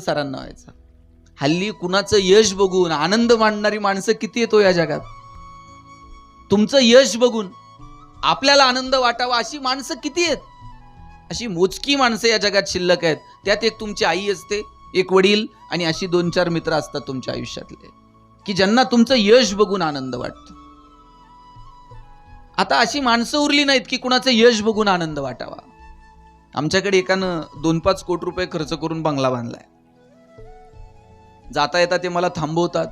सरांना व्हायचा. हल्ली कुणाचं यश बघून आनंद मांडणारी माणसं किती येतो या जगात? तुमचं यश बघून आपल्याला आनंद वाटावा अशी माणसं किती आहेत? अशी मोजकी माणसं या जगात शिल्लक आहेत. त्यात एक तुमची आई असते एक वडील आणि अशी दोन चार मित्र असतात तुमच्या आयुष्यातले. की ज्यांना तुमचं यश बघून आनंद वाटतो. आता अशी माणसं उरली नाहीत की कुणाचं यश बघून आनंद वाटावा. आमच्याकडे एकानं दोन पाच कोटी रुपये खर्च करून बंगला बांधलाय. जाता येता ते मला थांबवतात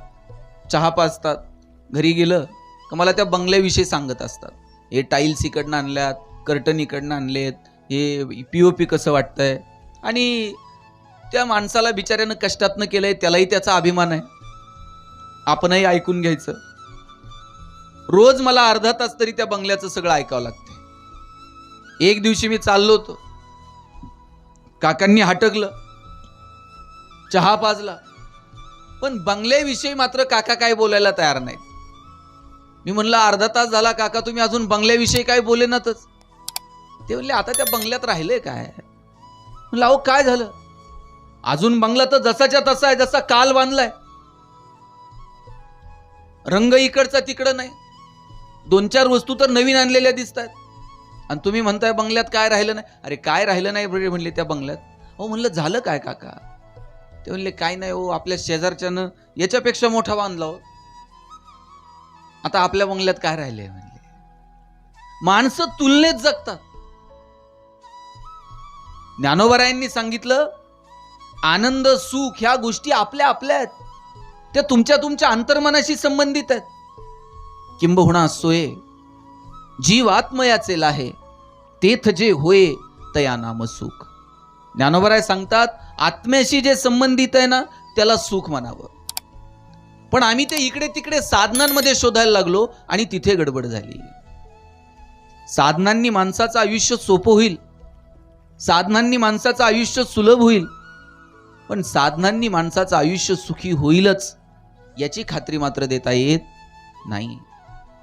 चहा पाजतात घरी गेलं का मला त्या बंगल्याविषयी सांगत असतात. हे टाईल्स इकडनं आणल्यात कर्टन इकडनं आणलेत हे पी ओ पी कसं वाटतंय? आणि त्या माणसाला बिचाऱ्यानं कष्टातनं केलंय त्यालाही त्याचा अभिमान आहे. आपणही ऐकून घ्यायचं. रोज मला अर्धा तास तरी त्या बंगल्याचं सगळं ऐकावं लागतं एक दिवशी मी चाललो होतो. काकांनी हटकलं. चहा पाजला. पण बंगल्याविषयी मात्र काका काय बोलायला तयार नाहीत. मी म्हणलं अर्धा तास झाला काका तुम्ही अजून बंगल्याविषयी काय बोले नातच. ते म्हणले आता त्या बंगल्यात राहिले काय? म्हणलं अहो काय झालं? अजून बंगला तर जसाच्या तसा आहे जसा काल बांधलाय. रंग इकडचा तिकडं नाही. दोन चार वस्तू तर नवीन आणलेल्या दिसत आहेत आणि तुम्ही म्हणताय बंगल्यात काय राहिलं नाही? अरे काय राहिलं नाही म्हणले त्या बंगल्यात. अहो म्हणलं झालं काय काका? ते म्हणले काय नाही हो आपल्या शेजारच्यानं याच्यापेक्षा मोठा बांधला हो. आता आपल्या बंगल्यात काय राहिले म्हणले. माणसं तुलनेत जगतात. ज्ञानोबरायांनी सांगितलं आनंद सुख ह्या गोष्टी आपल्या आपल्या आहेत. त्या तुमच्या तुमच्या अंतर्मनाशी संबंधित आहेत. किंबहुना सोय जीव आत्मयाचे लाहे तेथ जे होय तया नाम सुख. ज्ञानोबराय सांगतात आत्म्याशी जे संबंधित आहे ना त्याला सुख म्हणावं. पण आम्ही ते इकडे तिकडे साधनांमध्ये शोधायला लागलो आणि तिथे गडबड झाली. साधनांनी माणसाचं आयुष्य सोपं होईल. साधनांनी माणसाचं आयुष्य सुलभ होईल. पण साधनांनी माणसाचं आयुष्य सुखी होईलच याची खात्री मात्र देता येत नाही.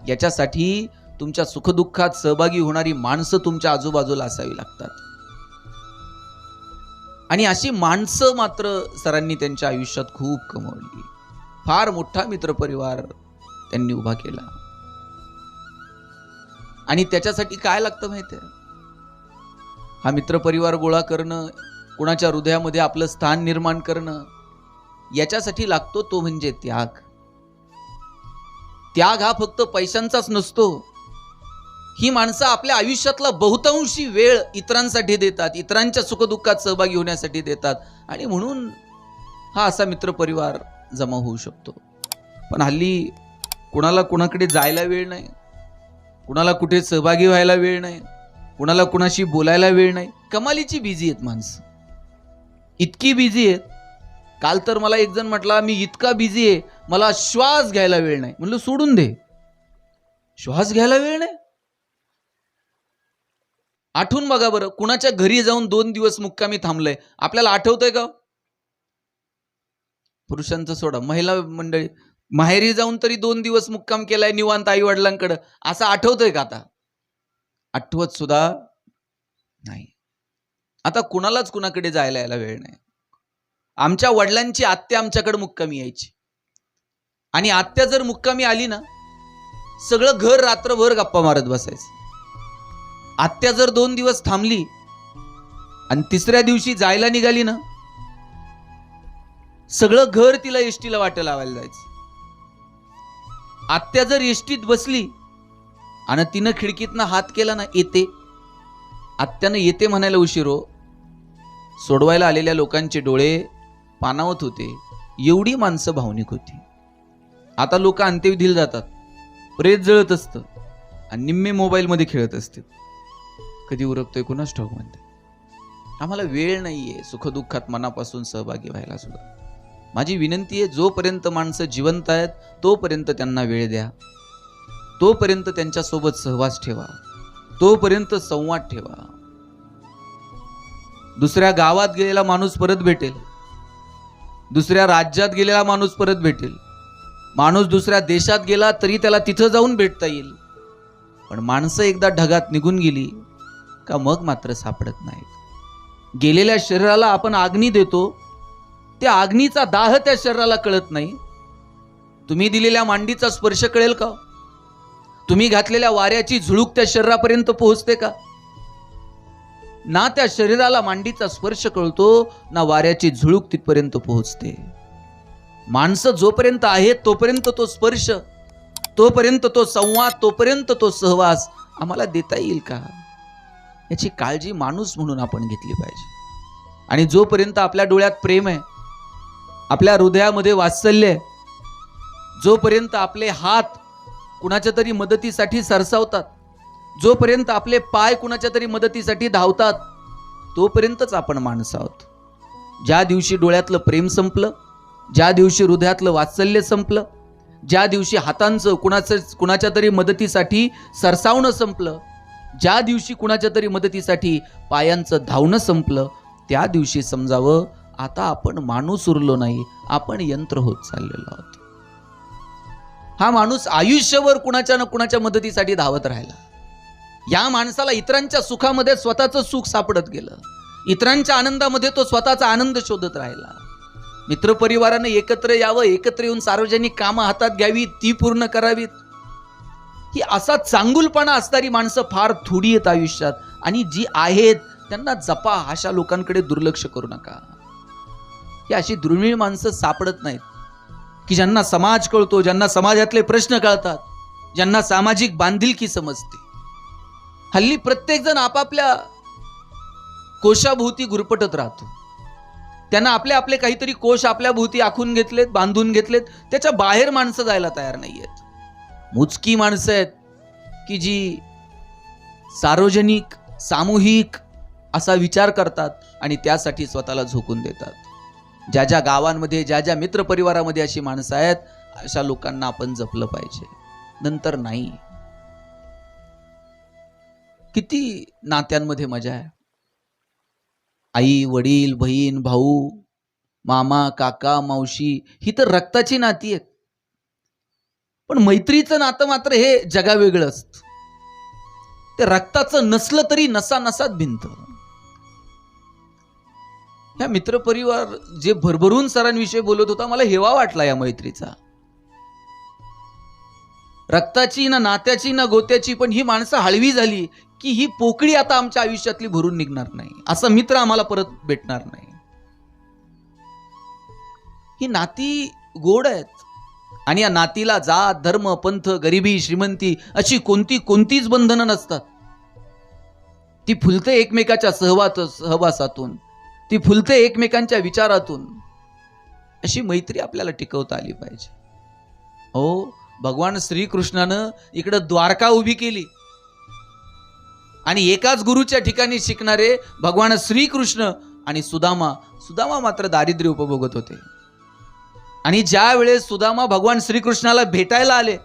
याच्यासाठी तुमच्या सुखदुःखात सहभागी होणारी माणसं तुमच्या आजूबाजूला असावी लागतात. आणि अशी माणसं मात्र सरांनी त्यांच्या आयुष्यात खूप कमवली. फार मोठा मित्रपरिवार त्यांनी उभा केला. आणि त्याच्यासाठी काय लागतं माहिती आहे? हा मित्रपरिवार गोळा करणं कुणाच्या हृदयामध्ये आपलं स्थान निर्माण करणं याच्यासाठी लागतो तो म्हणजे त्याग. त्याग हा फक्त पैशांचाच नसतो. ही माणसं आपल्या आयुष्यातला बहुतांशी वेळ इतरांसाठी देतात इतरांच्या सुखदुःखात सहभागी होण्यासाठी देतात. आणि म्हणून हा असा मित्रपरिवार जमा होऊ शकतो. पण हल्ली कुणाला कुणाकडे जायला वेळ नाही. कुणाला कुठे सहभागी व्हायला वेळ नाही. कुणाला कुणाशी बोलायला वेळ नाही. कमालीची बिझी आहेत माणसं. इतकी बिझी आहेत. काल तर मला एक जण म्हटला मी इतका बिझी आहे मला श्वास घ्यायला वेळ नाही. म्हणलं सोडून दे. श्वास घ्यायला वेळ नाही? आठवून बघा बरं कुणाच्या घरी जाऊन दोन दिवस मुक्कामी थांबलंय? आपल्याला आठवतंय का? पुरुषांचं सोडा. महिला मंडळी माहेरी जाऊन तरी दोन दिवस मुक्काम केलाय निवांत आई वडिलांकडं असं आठवतंय का आता? आठवत सुद्धा नाही. आता कुणालाच कुणाकडे जायला यायला वेळ नाही. आमच्या वडिलांची आत्या आमच्याकडे मुक्कामी यायची. आणि आत्या जर मुक्कामी आली ना सगळं घर रात्रभर गप्पा मारत बसायचं. आत्या जर दोन दिवस थांबली आणि तिसऱ्या दिवशी जायला निघाली ना सगळं घर तिला एसटीला वाटं लावायला जायचं. आत्या जर एसटीत बसली आणि तिनं खिडकीतनं हात केला ना येते. आत्यानं येते म्हणायला उशिरो हो. सोडवायला आलेल्या लोकांचे डोळे पानावत होते. एवढी माणसं भावनिक होती. आता लोक अंत्यविधीला जातात. प्रेत जळत असतं आणि निम्मे मोबाईलमध्ये खेळत असते कधी उरकतोय कुणाच ठाऊक म्हणते. आम्हाला वेळ नाही आहे सुखदुःखात मनापासून सहभागी व्हायला सुद्धा. माझी विनंती आहे जोपर्यंत माणसं जिवंत आहेत तोपर्यंत त्यांना वेळ द्या. तोपर्यंत त्यांच्यासोबत सहवास ठेवा. तोपर्यंत संवाद ठेवा. दुसऱ्या गावात गेलेला माणूस परत भेटेल. दुसऱ्या राज्यात गेलेला माणूस परत भेटेल. माणूस दुसऱ्या देशात गेला तरी त्याला तिथं जाऊन भेटता येईल. पण माणसं एकदा ढगात निघून गेली का मग मात्र सापडत नाहीत. गेलेल्या शरीराला आपण आग्नी देतो. त्या आग्नीचा दाह त्या शरीराला कळत नाही. तुम्ही दिलेल्या मांडीचा स्पर्श कळेल का? तुम्ही घातलेल्या वाऱ्याची झुळूक त्या शरीरापर्यंत पोहोचते का? ना त्या शरीराला मांडीचा स्पर्श कळतो ना वाऱ्याची झुळूक तिथपर्यंत पोहोचते. माणसं जोपर्यंत आहेत तोपर्यंत तो स्पर्श तोपर्यंत तो संवाद तोपर्यंत तो सहवास आम्हाला देता येईल का? याची काळजी माणूस म्हणून आपण घेतली पाहिजे. आणि जोपर्यंत आपल्या डोळ्यात प्रेम आहे आपल्या हृदयामध्ये वात्सल्य आहे जोपर्यंत आपले हात कुणाच्या तरी मदतीसाठी सरसावतात जोपर्यंत आपले पाय कुणाच्या तरी मदतीसाठी धावतात तोपर्यंतच आपण माणसं आहोत. ज्या दिवशी डोळ्यातलं प्रेम संपलं ज्या दिवशी हृदयातलं वात्सल्य संपलं ज्या दिवशी हातांचं कुणाचं कुणाच्या तरी मदतीसाठी सरसावणं संपलं ज्या दिवशी कुणाच्या तरी मदतीसाठी पायांचं धावणं संपलं त्या दिवशी समजावं आता आपण माणूस उरलो नाही आपण यंत्र होत चाललेलो आहोत. हा माणूस आयुष्यभर कुणाच्या ना कुणाच्या मदतीसाठी धावत राहिला. या माणसाला इतरांच्या सुखामध्ये स्वतःचं सुख सापडत गेलं. इतरांच्या आनंदामध्ये तो स्वतःचा आनंद शोधत राहिला. मित्रपरिवाराने एकत्र यावं एकत्र येऊन सार्वजनिक कामं हातात घ्यावी ती पूर्ण करावीत. की असा चांगुलपणा असणारी माणसं फार थोडी आहेत आयुष्यात. आणि जी आहेत त्यांना जपा अशा लोकांकडे दुर्लक्ष करू नका. ही अशी दुर्मिळ माणसं सापडत नाहीत. की ज्यांना समाज कळतो ज्यांना समाजातले प्रश्न कळतात ज्यांना सामाजिक बांधिलकी समजते. हल्ली प्रत्येकजण आपापल्या कोशाभोवती गुरपटत राहतो. त्यांना आपले आपले काहीतरी कोश आपल्या भोवती आखून घेतलेत बांधून घेतलेत त्याच्या बाहेर माणसं जायला तयार नाही आहेत मोजकी माणसं आहेत की जी सार्वजनिक सामूहिक असा विचार करतात आणि त्यासाठी स्वतःला झोकून देतात. ज्या ज्या गावांमध्ये ज्या ज्या मित्रपरिवारामध्ये अशी माणसं आहेत अशा लोकांना आपण जपलं पाहिजे. नंतर नाही. किती नात्यांमध्ये मजा आहे. आई वडील बहीण भाऊ मामा काका मावशी ही तर रक्ताची नाती आहेत. पण मैत्रीचं नातं मात्र हे जगावेगळं असतं. ते रक्ताचं नसलं तरी नसा नसात भिंत ह्या मित्रपरिवार जे भरभरून सरांविषयी बोलत होता मला हेवा वाटला या मैत्रीचा. रक्ताची ना नात्याची ना गोत्याची पण ही माणसं हळवी झाली की ही पोकळी आता आमच्या आयुष्यातली भरून निघणार नाही. असा मित्र आम्हाला परत भेटणार नाही. ही नाती गोड आहेत. आणि या नातीला जात धर्म पंथ गरिबी श्रीमंती अशी कोणती कोणतीच बंधनं नसतात. ती फुलते एकमेकाच्या सहवात सहवासातून. ती फुलते एकमेकांच्या विचारातून. अशी मैत्री आपल्याला टिकवता आली पाहिजे. हो भगवान श्रीकृष्णानं इकडं द्वारका उभी केली. आणि एकाच गुरुच्या ठिकाणी शिकणारे भगवान श्रीकृष्ण आणि सुदामा. सुदामा मात्र दारिद्र्य उपभोगत होते. आणि ज्या वेळेस सुदामा भगवान श्रीकृष्णाला भेटायला आले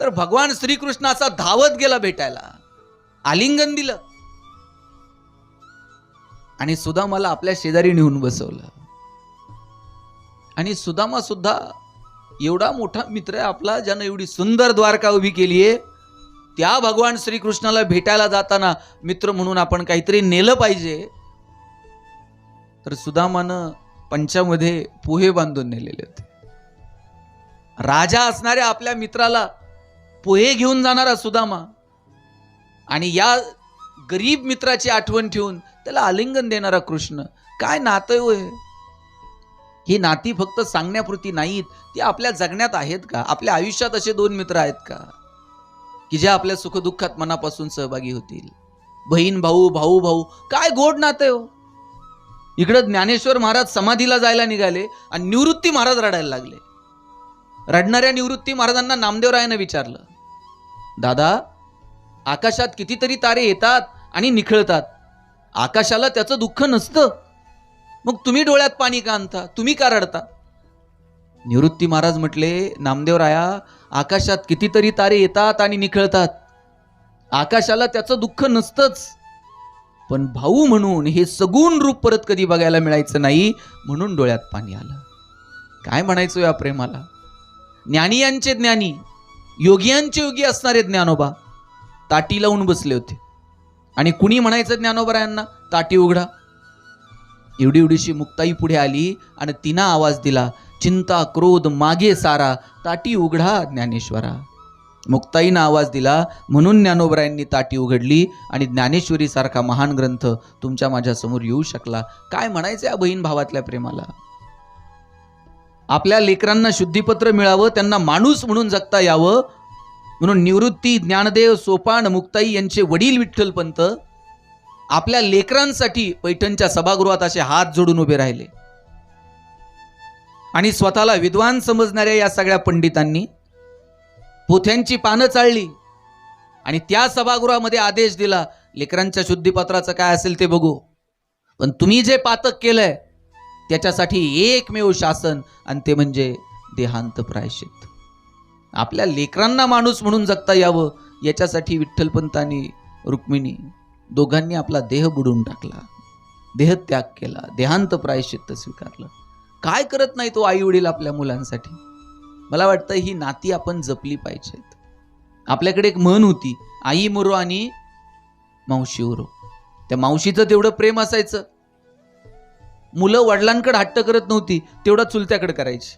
तर भगवान श्रीकृष्ण असा धावत गेला भेटायला. आलिंगन दिलं. आणि सुदामाला आपल्या शेजारी नेऊन बसवलं. आणि सुदामा सुद्धा एवढा मोठा मित्र आहे आपला ज्यानं एवढी सुंदर द्वारका उभी केली आहे. त्या भगवान श्रीकृष्णाला भेटायला जाताना मित्र म्हणून आपण काहीतरी नेलं पाहिजे. तर सुदामानं पंचामध्ये पोहे बांधून नेलेले होते. राजा असणाऱ्या आपल्या मित्राला पोहे घेऊन जाणारा सुदामा आणि या गरीब मित्राची आठवण ठेवून त्याला आलिंगन देणारा कृष्ण. काय नातं होय ही नाती फक्त सांगण्यापुरती नाहीत ती आपल्या जगण्यात आहेत का? आपल्या आयुष्यात असे दोन मित्र आहेत का? की जे आपल्या सुखदुःखात मनापासून सहभागी होतील. बहीण भाऊ भाऊ भाऊ काय गोड नाते हो? इकडं ज्ञानेश्वर महाराज समाधीला जायला निघाले आणि निवृत्ती महाराज रडायला लागले. रडणाऱ्या निवृत्ती महाराजांना नामदेवरायानं विचारलं दादा आकाशात कितीतरी तारे येतात आणि निखळतात. आकाशाला त्याचं दुःख नसतं. मग तुम्ही डोळ्यात पाणी का आणता? तुम्ही का रडता? निवृत्ती महाराज म्हटले नामदेवराया आकाशात कितीतरी तारे येतात आणि निखळतात. आकाशाला त्याचं दुःख नसतंच. पण भाऊ म्हणून हे सगुण रूप परत कधी बघायला मिळायचं नाही म्हणून डोळ्यात पाणी आलं. काय म्हणायचं या प्रेमाला? ज्ञानियांचे ज्ञानी योगियांचे योगी असणारे ज्ञानोबा ताटी लावून बसले होते. आणि कुणी म्हणायचं ज्ञानोबरायांना ताटी उघडा. एवढी एवढीशी मुक्ताई पुढे आली आणि तिनं आवाज दिला चिंता क्रोध मागे सारा ताटी उघडा ज्ञानेश्वरा. मुक्ताईनं आवाज दिला म्हणून ज्ञानोबरायांनी ताटी उघडली आणि ज्ञानेश्वरीसारखा महान ग्रंथ तुमच्या माझ्यासमोर येऊ शकला. काय म्हणायचं या बहीण भावातल्या प्रेमाला? आपल्या लेकरांना शुद्धीपत्र मिळावं त्यांना माणूस म्हणून जगता यावं म्हणून निवृत्ती ज्ञानदेव सोपान मुक्ताई यांचे वडील विठ्ठलपंत आपल्या लेकरांसाठी पैठणच्या सभागृहात असे हात जोडून उभे राहिले. आणि स्वतःला विद्वान समजणाऱ्या या सगळ्या पंडितांनी पोथ्यांची पानं चाळली आणि त्या सभागृहामध्ये आदेश दिला लेकरांच्या शुद्धीपत्राचं काय असेल ते बघू. पण तुम्ही जे पातक केलंय त्याच्यासाठी एकमेव शासन आणि ते म्हणजे देहांत प्रायश्चित आपल्या लेकरांना माणूस म्हणून जगता यावं याच्यासाठी विठ्ठलपंतांनी रुक्मिणी दोघांनी आपला देह बुडून टाकला. देहत्याग केला देहांत प्रायश्चित्त स्वीकारलं. काय करत नाही तो आई वडील आपल्या मुलांसाठी? मला वाटतं ही नाती आपण जपली पाहिजेत. आपल्याकडे एक म्हण होती आई मुरो आणि मावशी उरो त्या मावशीचं तेवढं प्रेम असायचं. मुलं वडिलांकडे हट्ट करत नव्हती तेवढा चुलत्याकडे करायची.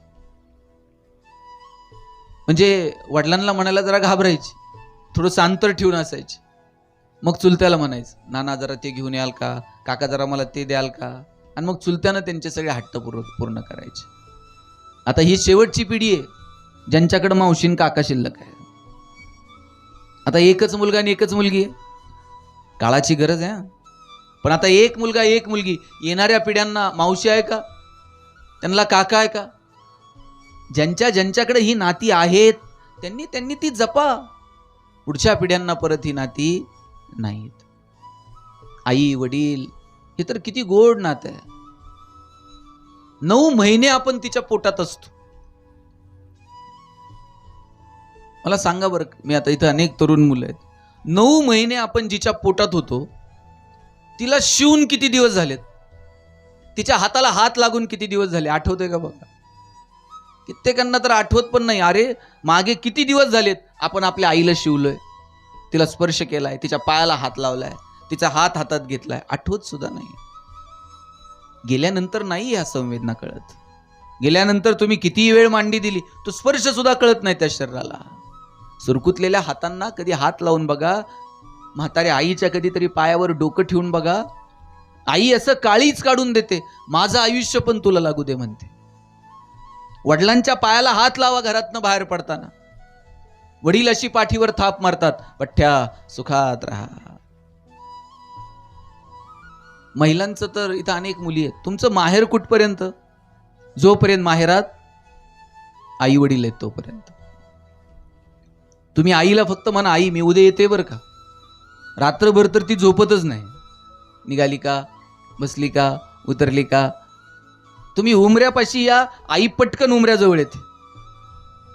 म्हणजे वडिलांना म्हणायला जरा घाबरायची. थोडं सांतर ठेवून असायची. मग चुलत्याला म्हणायचं नाना जरा ते घेऊन याल का? काका जरा मला ते द्याल का? आणि मग चुलत्यानं त्यांचे सगळे हट्ट पूर्ण पूर्ण करायचे. आता ही शेवटची पिढी आहे. ज्यांच्याकडे मावशीन काका शिल्लक आहे. आता एकच मुलगा आणि एकच मुलगी आहे. काळाची गरज आहे पण आता एक मुलगा एक मुलगी येणाऱ्या पिढ्यांना मावशी आहे का? त्यांना काका आहे का? ज्यांच्या ज्यांच्याकडे ही नाती आहेत त्यांनी त्यांनी ती जपा. पुढच्या पिढ्यांना परत ही नाती नाहीत. आई वडील हे तर किती गोड नातं आहे. नऊ महिने आपण तिच्या पोटात असतो. मला सांगा बरं मी आता इथं अनेक तरुण मुलं आहेत. नऊ महिने आपण जिच्या पोटात होतो तिला शिवून किती दिवस झालेत? तिच्या हाताला हात लागून किती दिवस झाले? आठवते का बघा? कित्येकांना तर आठवत पण नाही. अरे मागे किती दिवस झालेत? आपण आपल्या आईला शिवलोय. तिला स्पर्श केलाय तिच्या पायाला हात लावलाय तिचा हात हातात घेतलाय. आठवत सुद्धा नाही. गेल्यानंतर नाही ह्या संवेदना कळत. गेल्यानंतर तुम्ही किती वेळ मांडी दिली तो स्पर्श सुद्धा कळत नाही त्या शरीराला. सुरकुतलेल्या हातांना कधी हात लावून बघा. म्हाताऱ्या आईच्या कधीतरी पायावर डोकं ठेवून बघा. आई असं काळीच काढून देते. माझं आयुष्य पण तुला लागू दे म्हणते. वडिलांच्या पायाला हात लावा घरातनं बाहेर पडताना. वडील अशी पाठीवर थाप मारतात. पठ्ठ्या सुखात राहा. महिलांचं तर इथं अनेक मुली आहेत. तुमचं माहेर कुठपर्यंत? जोपर्यंत माहेरात आई वडील आहेत तोपर्यंत. तुम्ही आईला फक्त म्हणा आई मी उद्या येते बरं का? रात्रभर तर ती झोपतच नाही. निघाली का? बसली का? उतरली का? तुम्ही उमऱ्यापाशी या आई पटकन उमऱ्याजवळ येते.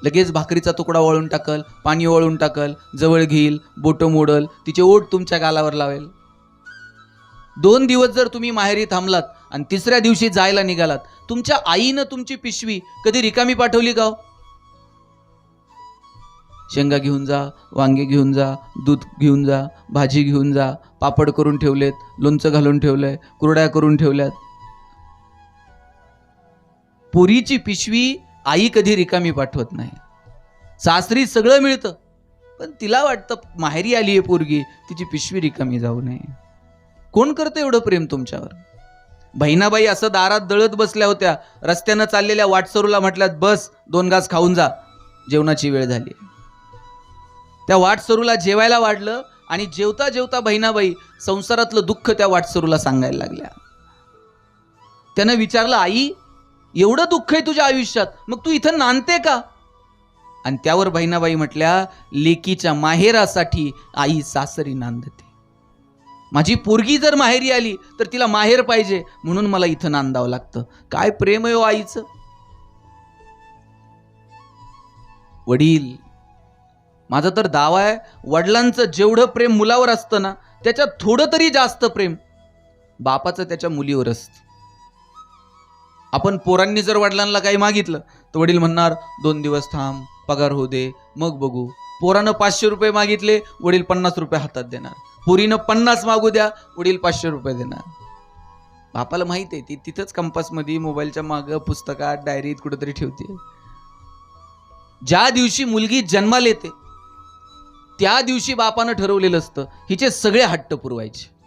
लगेच भाकरीचा तुकडा वळून टाकल पाणी वळून टाकल जवळ घेईल बोटं मोडल तिचे ओट तुमच्या गालावर लावेल. दोन दिवस जर तुम्ही माहेरी थांबलात आणि तिसऱ्या दिवशी जायला निघालात तुमच्या आईनं तुमची पिशवी कधी रिकामी पाठवली का हो? शेंगा घेऊन जा वांगे घेऊन जा दूध घेऊन जा भाजी घेऊन जा पापड करून ठेवलेत लोणचं घालून ठेवलंय कुरड्या करून ठेवल्यात. पुरीची पिशवी आई कधी रिकामी पाठवत नाही. सासरी सगळं मिळतं पण तिला वाटतं माहेरी आली आहे पोरगी तिची पिशवी रिकामी जाऊ नये. कोण करतं एवढं प्रेम तुमच्यावर? बहिणाबाई असं दारात दळत बसल्या होत्या रस्त्यानं चाललेल्या वाटसरूला म्हटल्यात बस दोन घास खाऊन जा. जेवणाची वेळ झाली. त्या वाटसरूला जेवायला वाढलं आणि जेवता जेवता बहिणाबाई संसारातलं दुःख त्या वाटसरूला सांगायला लागल्या. त्यानं विचारलं आई एवढं दुःख आहे तुझ्या आयुष्यात मग तू इथं नांदते का? आणि त्यावर बहिणाबाई म्हटल्या लेकीच्या माहेरासाठी आई सासरी नांदते. माझी पोरगी जर माहेरी आली तर तिला माहेर पाहिजे म्हणून मला इथं नांदावं लागतं. काय प्रेम आहे हो आईचं? वडील माझा तर दावा आहे वडिलांचं जेवढं प्रेम मुलावर असतं ना त्याच्यात थोडं तरी जास्त प्रेम. बापाचं त्याच्या मुलीवर असतं. आपण पोरांनी जर वडिलांना काही मागितलं तर वडील म्हणणार दोन दिवस थांब पगार होऊ दे मग बघू. पोरानं पाचशे रुपये मागितले वडील पन्नास रुपये हातात देणार. पोरीनं पन्नास मागू द्या वडील पाचशे रुपये देणार. बापाला माहीत आहे ती तिथंच कंपासमध्ये मोबाईलच्या मागं पुस्तकात डायरीत कुठेतरी ठेवते. ज्या दिवशी मुलगी जन्माला येते त्या दिवशी बापानं ठरवलेलं असतं हिचे सगळे हट्ट पुरवायचे.